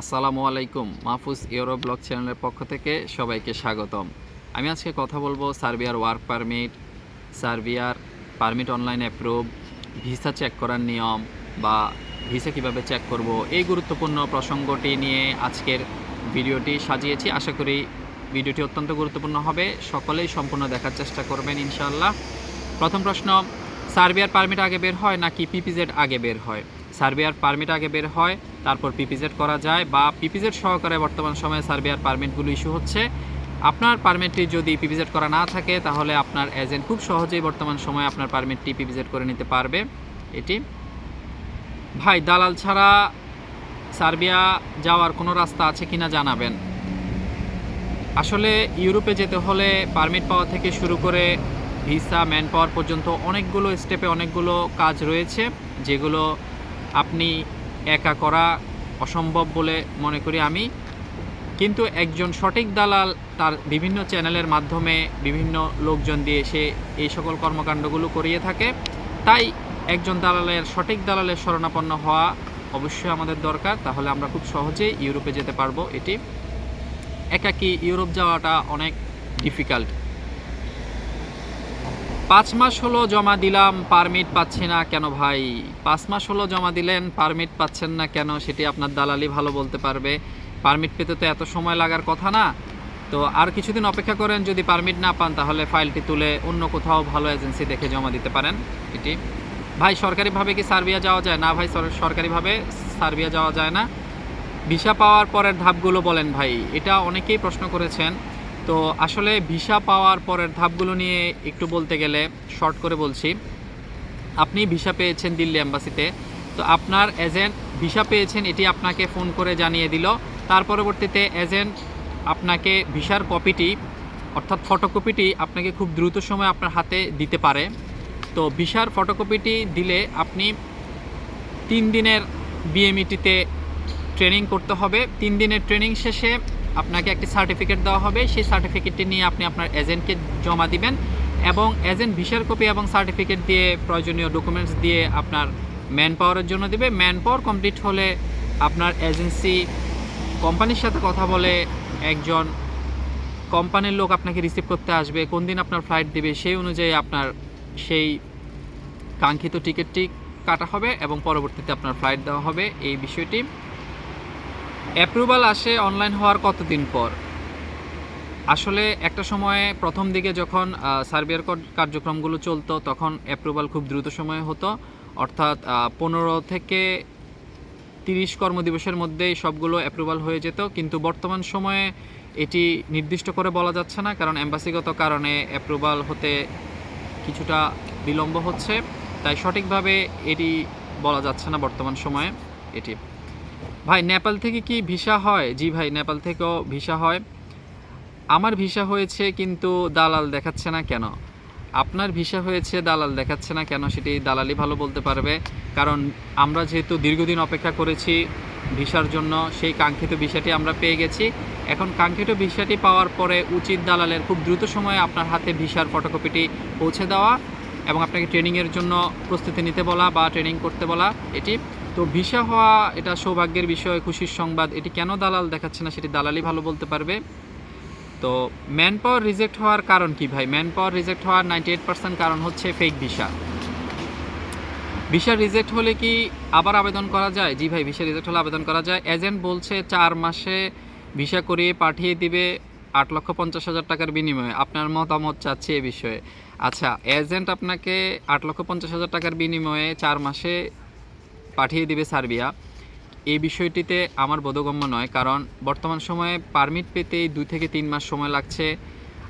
আসসালামু আলাইকুম, Mahfuz euro blog চ্যানেলের পক্ষ থেকে সবাইকে স্বাগতম। আমি আজকে কথা বলব সার্বিয়ার ওয়ার্ক পারমিট, সার্বিয়ার permit online approve, visa check করার নিয়ম বা ভিসা কীভাবে চেক করব, এই গুরুত্বপূর্ণ প্রসঙ্গটি নিয়ে আজকের ভিডিওটি সাজিয়েছি। আশা করি ভিডিওটি অত্যন্ত গুরুত্বপূর্ণ হবে। সকলেই সম্পূর্ণ দেখার চেষ্টা করবেন ইনশাআল্লাহ। প্রথম প্রশ্ন, সার্বিয়ার পারমিট আগে বের হয় নাকি পিপিজেড আগে বের হয়? সার্বিয়ার পারমিট আগে বের হয়, তারপর পিপিজেড করা যায় বা পিপিজেড সহকারে বর্তমান সময়ে সার্বিয়ার পারমিটগুলো ইস্যু হচ্ছে। আপনার পারমিটটি যদি পিপিজেড করা না থাকে, তাহলে আপনার এজেন্ট খুব সহজেই বর্তমান সময়ে আপনার পারমিটটি পিপিজেড করে নিতে পারবে। এটি। ভাই, দালাল ছাড়া সার্বিয়া যাওয়ার কোনো রাস্তা আছে কিনা জানাবেন। আসলে ইউরোপে যেতে হলে পারমিট পাওয়া থেকে শুরু করে ভিসা ম্যান পাওয়ার পর্যন্ত অনেকগুলো স্টেপে অনেকগুলো কাজ রয়েছে, যেগুলো আপনি একা করা অসম্ভব বলে মনে করি আমি। কিন্তু একজন সঠিক দালাল তার বিভিন্ন চ্যানেলের মাধ্যমে বিভিন্ন লোকজন দিয়ে সে এই সকল কর্মকাণ্ডগুলো করিয়ে থাকে। তাই একজন দালালের, সঠিক দালালের শরণাপন্ন হওয়া অবশ্যই আমাদের দরকার। তাহলে আমরা খুব সহজেই ইউরোপে যেতে পারব। এটি একাকি ইউরোপ যাওয়াটা অনেক ডিফিকাল্ট পাঁচ মাস হলো জমা দিলাম পারমিট পাচ্ছি না কেন ভাই? পাঁচ মাস হলো জমা দিলেন পারমিট পাচ্ছেন না কেন সেটি আপনার দালালি ভালো বলতে পারবে। পারমিট পেতে তো এত সময় লাগার কথা না। তো আর কিছুদিন অপেক্ষা করেন, যদি পারমিট না পান তাহলে ফাইলটি তুলে অন্য কোথাও ভালো এজেন্সি দেখে জমা দিতে পারেন। এটি ভাই, সরকারিভাবে কি সার্বিয়া যাওয়া যায়? না ভাই সরকারিভাবে সার্বিয়া যাওয়া যায় না। ভিসা পাওয়ার পরের ধাপগুলো বলেন ভাই, এটা অনেকেই প্রশ্ন করেছেন। তো আসলে ভিসা পাওয়ার পরের ধাপগুলো নিয়ে একটু বলতে গেলে শর্ট করে বলছি। আপনি ভিসা পেয়েছেন দিল্লি অ্যাম্বাসিতে তো আপনার এজেন্ট ভিসা পেয়েছেন, এটি আপনাকে ফোন করে জানিয়ে দিল। তার পরবর্তীতে এজেন্ট আপনাকে ভিসার কপিটি অর্থাৎ ফটোকপিটি আপনাকে খুব দ্রুত সময় আপনার হাতে দিতে পারে। তো ভিসার ফটোকপিটি দিলে আপনি তিন দিনের বিএমইটিতে ট্রেনিং করতে হবে। তিন দিনের ট্রেনিং শেষে আপনাকে একটি সার্টিফিকেট দেওয়া হবে। সেই সার্টিফিকেটটি নিয়ে আপনি আপনার এজেন্টকে জমা দিবেন এবং এজেন্ট ভিসার কপি এবং সার্টিফিকেট দিয়ে প্রয়োজনীয় ডকুমেন্টস দিয়ে আপনার ম্যান পাওয়ারের জন্য দিবে। ম্যান পাওয়ার কমপ্লিট হলে আপনার এজেন্সি কোম্পানির সাথে কথা বলে একজন কোম্পানির লোক আপনাকে রিসিভ করতে আসবে, কোন দিন আপনার ফ্লাইট দিবে, সেই অনুযায়ী আপনার সেই কাঙ্ক্ষিত টিকিটটি কাটা হবে এবং পরবর্তীতে আপনার ফ্লাইট দেওয়া হবে। এই বিষয়টি অ্যাপ্রুভাল আসে অনলাইন হওয়ার কতদিন পর? আসলে একটা সময়ে প্রথম দিকে যখন কর- কার্যক্রমগুলো চলতো, তখন অ্যাপ্রুভাল খুব দ্রুত সময়ে হতো। অর্থাৎ পনেরো থেকে তিরিশ কর্মদিবসের মধ্যেই সবগুলো অ্যাপ্রুভাল হয়ে যেত। কিন্তু বর্তমান সময়ে এটি নির্দিষ্ট করে বলা যাচ্ছে না, কারণ এম্বাসিগত কারণে অ্যাপ্রুভাল হতে কিছুটা বিলম্ব হচ্ছে। তাই সঠিকভাবে এটি বলা যাচ্ছে না বর্তমান সময়ে এটি। ভাই, নেপাল থেকে কি ভিসা হয়? জি ভাই, নেপাল থেকেও ভিসা হয়। আমার ভিসা হয়েছে কিন্তু দালাল দেখাচ্ছে না কেন? আপনার ভিসা হয়েছে, দালাল দেখাচ্ছে না কেন সেটি দালালি ভালো বলতে পারবে। কারণ আমরা যেহেতু দীর্ঘদিন অপেক্ষা করেছি ভিসার জন্য, সেই কাঙ্ক্ষিত ভিসাটি আমরা পেয়ে গেছি। এখন কাঙ্ক্ষিত ভিসাটি পাওয়ার পরে উচিত দালালের খুব দ্রুত সময়ে আপনার হাতে ভিসার ফটোকপিটি পৌঁছে দেওয়া এবং আপনাকে ট্রেনিংয়ের জন্য প্রস্তুতি নিতে বলা বা ট্রেনিং করতে বলা। এটি তো ভিসা হওয়া এটা সৌভাগ্যের বিষয়, খুশির সংবাদ। এটি কেন দালাল দেখাচ্ছে না সেটি দালালি ভালো বলতে পারবে। তো ম্যান পাওয়ার রিজেক্ট হওয়ার কারণ কি ভাই? ম্যান পাওয়ার রিজেক্ট হওয়ার নাইনটি এইট পার্সেন্ট কারণ হচ্ছে ফেক ভিসা ভিসা রিজেক্ট হলে কি আবার আবেদন করা যায়? জি ভাই ভিসা রিজেক্ট হলে আবেদন করা যায়। এজেন্ট বলছে চার মাসে ভিসা করিয়ে পাঠিয়ে দিবে আট লক্ষ পঞ্চাশ হাজার টাকার বিনিময়ে। আপনার মতামত চাচ্ছি এ বিষয়ে। আচ্ছা এজেন্ট আপনাকে আট লক্ষ পঞ্চাশ হাজার টাকার বিনিময়ে চার মাসে পাঠিয়ে দিবে সার্বিয়া। এই বিষয়টিতে আমার বোধগম্য নয়, কারণ বর্তমান সময়ে পারমিট পেতেই দুই থেকে তিন মাস সময় লাগছে।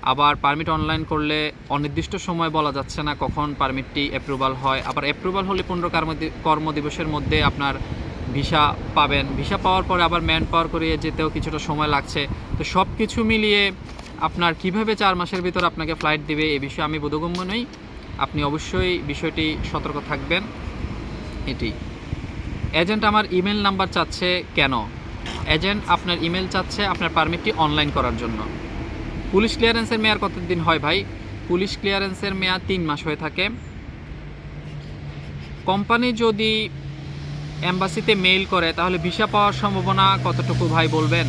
আবার পারমিট অনলাইন করলে অনির্দিষ্ট সময় বলা যাচ্ছে না কখন পারমিটটি অ্যাপ্রুভাল হয়। আবার অ্যাপ্রুভাল হলে পনেরো কর্মদি- কর্মদিবসের মধ্যে আপনার ভিসা পাবেন। ভিসা পাওয়ার পরে আবার ম্যান পাওয়ার করিয়ে যেতেও কিছুটা সময় লাগছে। তো সব কিছু মিলিয়ে আপনার কীভাবে চার মাসের ভিতর আপনাকে ফ্লাইট দিবে, এ বিষয়ে আমি বোধগম্য নই। আপনি অবশ্যই বিষয়টি সতর্ক থাকবেন। এটি। এজেন্ট আমার ইমেল নাম্বার চাচ্ছে কেন? এজেন্ট আপনার ইমেল চাচ্ছে আপনার পারমিটটি অনলাইন করার জন্য। পুলিশ ক্লিয়ারেন্সের মেয়াদ কতদিন হয় ভাই? পুলিশ ক্লিয়ারেন্সের মেয়াদ তিন মাস হয়ে থাকে। কোম্পানি যদি এম্বাসিতে মেইল করে, তাহলে ভিসা পাওয়ার সম্ভাবনা কতটুকু ভাই বলবেন?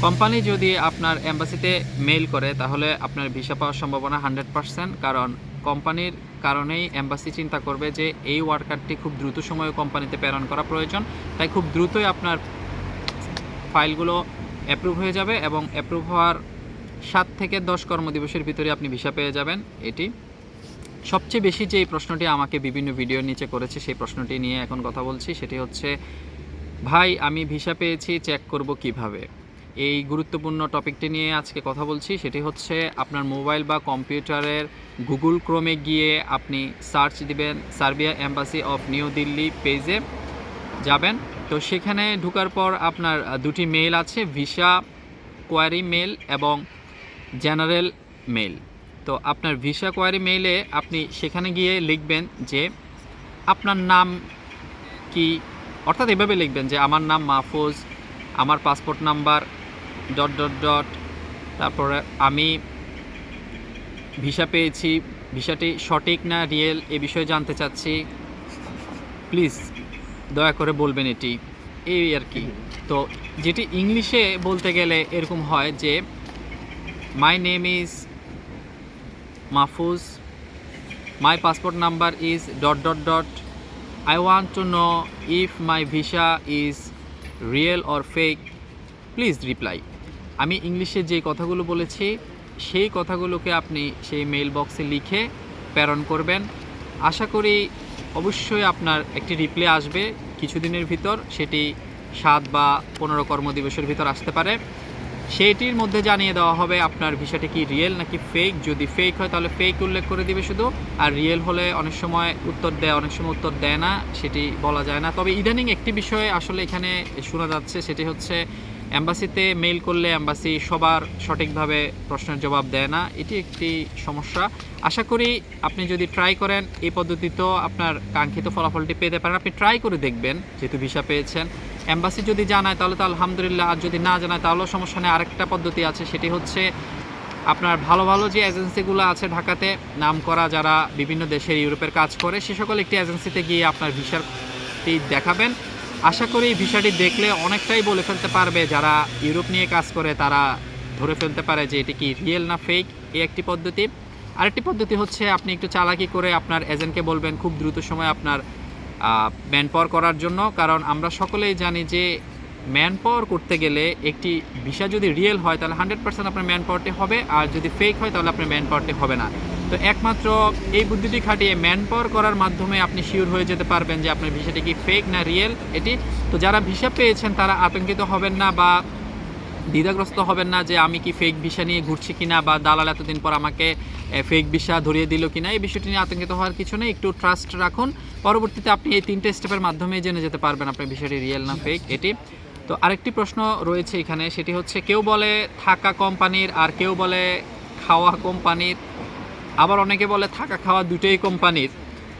কোম্পানি যদি আপনার এম্বাসিতে মেইল করে, তাহলে আপনার ভিসা পাওয়ার সম্ভাবনা হান্ড্রেড পার্সেন্ট, কারণ কোম্পানির কারণেই এম্বাসি চিন্তা করবে যে এই ওয়ার্কারটি খুব দ্রুত সময়ে কোম্পানিতে প্রেরণ করা প্রয়োজন। তাই খুব দ্রুতই আপনার ফাইলগুলো অ্যাপ্রুভ হয়ে যাবে এবং অ্যাপ্রুভ হওয়ার সাত থেকে দশ কর্মদিবসের ভিতরে আপনি ভিসা পেয়ে যাবেন এটি। সবচেয়ে বেশি যে প্রশ্নটি আমাকে বিভিন্ন ভিডিওর নিচে করেছে, সেই প্রশ্নটি নিয়ে এখন কথা বলছি। সেটি হচ্ছে, ভাই, আমি ভিসা পেয়েছি, চেক করব কীভাবে? এই গুরুত্বপূর্ণ টপিকটি নিয়ে আজকে কথা বলছি, সেটি হচ্ছে আপনার মোবাইল বা কম্পিউটারের গুগল ক্রোমে গিয়ে আপনি সার্চ দিবেন Serbia embassy of New Delhi পেজে যাবেন। তো সেখানে ঢুকার পর আপনার দুটি মেল আছে, ভিসা কোয়ারি মেল এবং জেনারেল মেল তো আপনার ভিসা কোয়ারি মেইলে আপনি সেখানে গিয়ে লিখবেন যে, আপনার নাম কি? অর্থাৎ এভাবে লিখবেন যে, আমার নাম মাহফুজ, আমার passport number dot dot dot তারপরে আমি ভিসা পেয়েছি। ভিসাটি সঠিক না রিয়েল এ বিষয়ে জানতে চাচ্ছি। প্লিজ, দয়া করে বলবেন এটি। এই আর কি। তো যেটি ইংলিশে বলতে গেলে এরকম হয় যে my name is Mahfuz my passport number is dot dot dot I want to know if my visa is real or fake please reply আমি ইংলিশে যে কথাগুলো বলেছি, সেই কথাগুলোকে আপনি সেই মেইল বক্সে লিখে প্রেরণ করবেন। আশা করি অবশ্যই আপনার একটি রিপ্লে আসবে কিছুদিনের ভিতর, সেটি সাত বা পনেরো কর্মদিবসের ভিতর আসতে পারে। সেইটির মধ্যে জানিয়ে দেওয়া হবে আপনার ভিসাটি কি রিয়েল নাকি ফেক যদি ফেক হয় তাহলে ফেক উল্লেখ করে দিবে শুধু, আর রিয়েল হলে অনেক সময় উত্তর দেয়, অনেক সময় উত্তর দেয় না, সেটি বলা যায় না। তবে ইদানিং একটি বিষয়ে আসলে এখানে শোনা যাচ্ছে, সেটি হচ্ছে অ্যাম্বাসিতে মেইল করলে অ্যাম্বাসি সবার সঠিকভাবে প্রশ্নের জবাব দেয় না। এটি একটি সমস্যা। আশা করি আপনি যদি ট্রাই করেন, এই পদ্ধতিতেও আপনার কাঙ্ক্ষিত ফলাফলটি পেতে পারেন। আপনি ট্রাই করে দেখবেন যেহেতু ভিসা পেয়েছেন। অ্যাম্বাসি যদি জানায়, তাহলে তো আলহামদুলিল্লাহ। আর যদি না জানায়, তাহলেও সমস্যা নেই। আরেকটা পদ্ধতি আছে, সেটি হচ্ছে আপনার ভালো ভালো যে এজেন্সিগুলো আছে ঢাকাতে নাম করা যারা বিভিন্ন দেশের, ইউরোপের কাজ করে, সে সকল একটি এজেন্সিতে গিয়ে আপনার ভিসাটি দেখাবেন। আশা করি ভিসাটি দেখলে অনেকটাই বলে ফেলতে পারবে যারা ইউরোপ নিয়ে কাজ করে, তারা ধরে ফেলতে পারে যে এটি কি রিয়েল না ফেক এই একটি পদ্ধতি। আরেকটি পদ্ধতি হচ্ছে আপনি একটু চালাকি করে আপনার এজেন্টকে বলবেন খুব দ্রুত সময় আপনার ম্যান পাওয়ার করার জন্য। কারণ আমরা সকলেই জানি যে ম্যান পাওয়ার করতে গেলে একটি ভিসা যদি রিয়েল হয়, তাহলে হান্ড্রেড পার্সেন্ট আপনার ম্যান পাওয়ারটি হবে। আর যদি ফেক হয়, তাহলে আপনার ম্যান পাওয়ারটি হবে না। তো একমাত্র এই বুদ্ধিটি খাটিয়ে ম্যান পাওয়ার করার মাধ্যমে আপনি শিওর হয়ে যেতে পারবেন যে আপনার ভিসাটি কি ফেক না রিয়েল এটি। তো যারা ভিসা পেয়েছেন, তারা আতঙ্কিত হবেন না বা দ্বিধাগ্রস্ত হবেন না যে আমি কি ফেক ভিসা নিয়ে ঘুরছি কিনা বা দালাল এতদিন পর আমাকে ফেক ভিসা ধরিয়ে দিল কিনা, এই বিষয়টি নিয়ে আতঙ্কিত হওয়ার কিছু নেই। একটু ট্রাস্ট রাখুন। পরবর্তীতে আপনি এই তিনটে স্টেপের মাধ্যমে জেনে যেতে পারবেন আপনার ভিসাটি রিয়েল না ফেক এটি। তো আরেকটি প্রশ্ন রয়েছে এখানে, সেটি হচ্ছে কেউ বলে থাকা কোম্পানির আর কেউ বলে খাওয়া কোম্পানির আবার অনেকে বলে থাকা খাওয়া দুটোই কোম্পানির।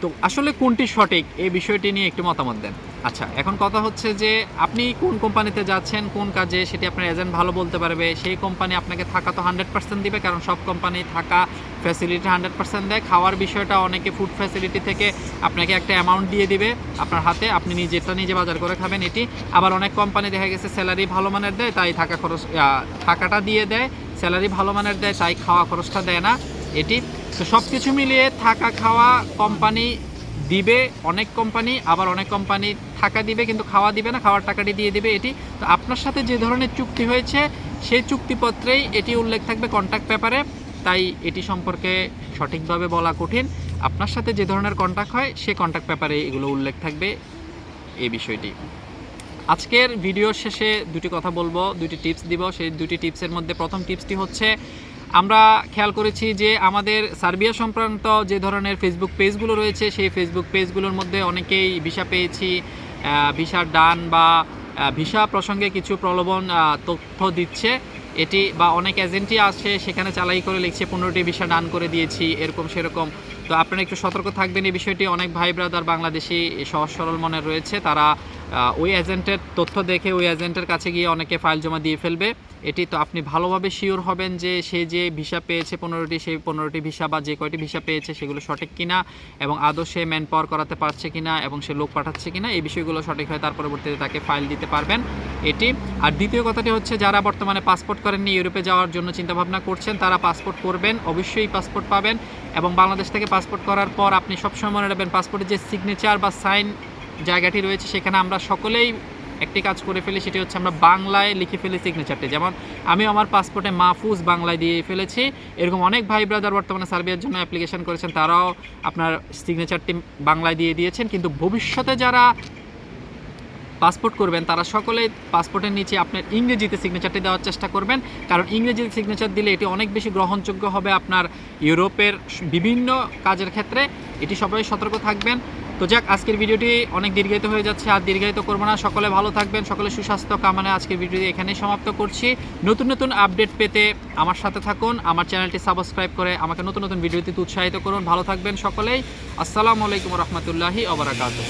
তো আসলে কোনটি সঠিক? এই বিষয়টি নিয়ে একটু মতামত দেন। আচ্ছা এখন কথা হচ্ছে যে আপনি কোন কোম্পানিতে যাচ্ছেন, কোন কাজে সেটি আপনার এজেন্ট ভালো বলতে পারবে। সেই কোম্পানি আপনাকে থাকা তো হান্ড্রেড পার্সেন্ট দিবে, কারণ সব কোম্পানি থাকা ফ্যাসিলিটি হান্ড্রেড পার্সেন্ট দেয়। খাওয়ার বিষয়টা অনেকে ফুড ফ্যাসিলিটি থেকে আপনাকে একটা অ্যামাউন্ট দিয়ে দিবে আপনার হাতে। আপনি নিজেরটা নিজে বাজার করে খাবেন এটি। আবার অনেক কোম্পানি দেখা গেছে স্যালারি ভালো মানের দেয়, তাই থাকা খরচ থাকাটা দিয়ে দেয়। স্যালারি ভালো মানের দেয়, তাই খাওয়া খরচটা দেয় না এটি। তো সব কিছু মিলিয়ে থাকা খাওয়া কোম্পানি দিবে, অনেক কোম্পানি আবার অনেক কোম্পানি থাকা দিবে, কিন্তু খাওয়া দিবে না, খাওয়ার টাকাটি দিয়ে দিবে এটি। তো আপনার সাথে যে ধরনের চুক্তি হয়েছে, সেই চুক্তিপত্রেই এটি উল্লেখ থাকবে কন্ট্যাক্ট পেপারে তাই এটি সম্পর্কে সঠিকভাবে বলা কঠিন। আপনার সাথে যে ধরনের কন্ট্যাক্ট হয়, সে কন্ট্যাক্ট পেপারে এগুলো উল্লেখ থাকবে এই বিষয়টি। আজকের ভিডিওর শেষে দুটি কথা বলব, দুটি টিপস দিব। সেই দুটি টিপসের মধ্যে প্রথম টিপসটি হচ্ছে আমরা খেয়াল করেছি যে আমাদের সার্বিয়া সংক্রান্ত যে ধরনের ফেসবুক পেজগুলো রয়েছে, সেই ফেসবুক পেজগুলোর মধ্যে অনেকেই ভিসা পেয়েছি ভিসার ডান বা ভিসা প্রসঙ্গে কিছু প্রলোভন তথ্য দিচ্ছে। এটি বা অনেক এজেন্টই আছে সেখানে চালাই করে লিখছে, পনেরোটি ভিসা ডান করে দিয়েছি, এরকম সেরকম। তো আপনারা একটু সতর্ক থাকবেন, এই বিষয়টি অনেক ভাই ব্রাদার বাংলাদেশি সহজ সরল মনে রয়েছে। তারা ওই এজেন্টের তথ্য দেখে, ওই এজেন্টের কাছে গিয়ে অনেকে ফাইল জমা দিয়ে ফেলবে। এটি তো আপনি ভালোভাবে শিওর হবেন যে সে যে ভিসা পেয়েছে পনেরোটি, সেই পনেরোটি ভিসা বা যে কয়টি ভিসা পেয়েছে সেগুলো সঠিক কিনা এবং আদৌ সে ম্যান পাওয়ার করাতে পারছে কিনা এবং সে লোক পাঠাচ্ছে কিনা, এই বিষয়গুলো সঠিক হয় তার পরবর্তীতে তাকে ফাইল দিতে পারবেন এটি। আর দ্বিতীয় কথাটি হচ্ছে, যারা বর্তমানে পাসপোর্ট করেননি, ইউরোপে যাওয়ার জন্য চিন্তাভাবনা করছেন, তারা পাসপোর্ট করবেন, অবশ্যই পাসপোর্ট পাবেন এবং বাংলাদেশ থেকে পাসপোর্ট করার পর আপনি সবসময় মনে রাখবেন পাসপোর্টের যে সিগনেচার বা সাইন জায়গাটি রয়েছে, সেখানে আমরা সকলেই একটি কাজ করে ফেলি, সেটি হচ্ছে আমরা বাংলায় লিখে ফেলি সিগনেচারটি যেমন আমি আমার পাসপোর্টে মাহফুজ বাংলায় দিয়ে ফেলেছি। এরকম অনেক ভাই ব্রাদার বর্তমানে সার্বিয়ার জন্য অ্যাপ্লিকেশন করেছেন, তারাও আপনার সিগনেচারটি বাংলায় দিয়ে দিয়েছেন। কিন্তু ভবিষ্যতে যারা পাসপোর্ট করবেন, তারা সকলেই পাসপোর্টের নিচে আপনার ইংরেজিতে সিগনেচারটি দেওয়ার চেষ্টা করবেন। কারণ ইংরেজিতে সিগনেচার দিলে এটি অনেক বেশি গ্রহণযোগ্য হবে আপনার ইউরোপের বিভিন্ন কাজের ক্ষেত্রে। এটি সবাই সতর্ক থাকবেন। তো যাক, আজকের ভিডিওটি অনেক দীর্ঘায়িত হয়ে যাচ্ছে, আর দীর্ঘায়িত করব না। সকলে ভালো থাকবেন, সকলে সুস্বাস্থ্য কামনায় আজকের ভিডিওটি এখানেই সমাপ্ত করছি। নতুন নতুন আপডেট পেতে আমার সাথে থাকুন, আমার চ্যানেলটি সাবস্ক্রাইব করে আমাকে নতুন নতুন ভিডিওতে উৎসাহিত করুন। ভালো থাকবেন সকলেই। আসসালামু আলাইকুম রহমতুল্লাহি অবরাকাতহ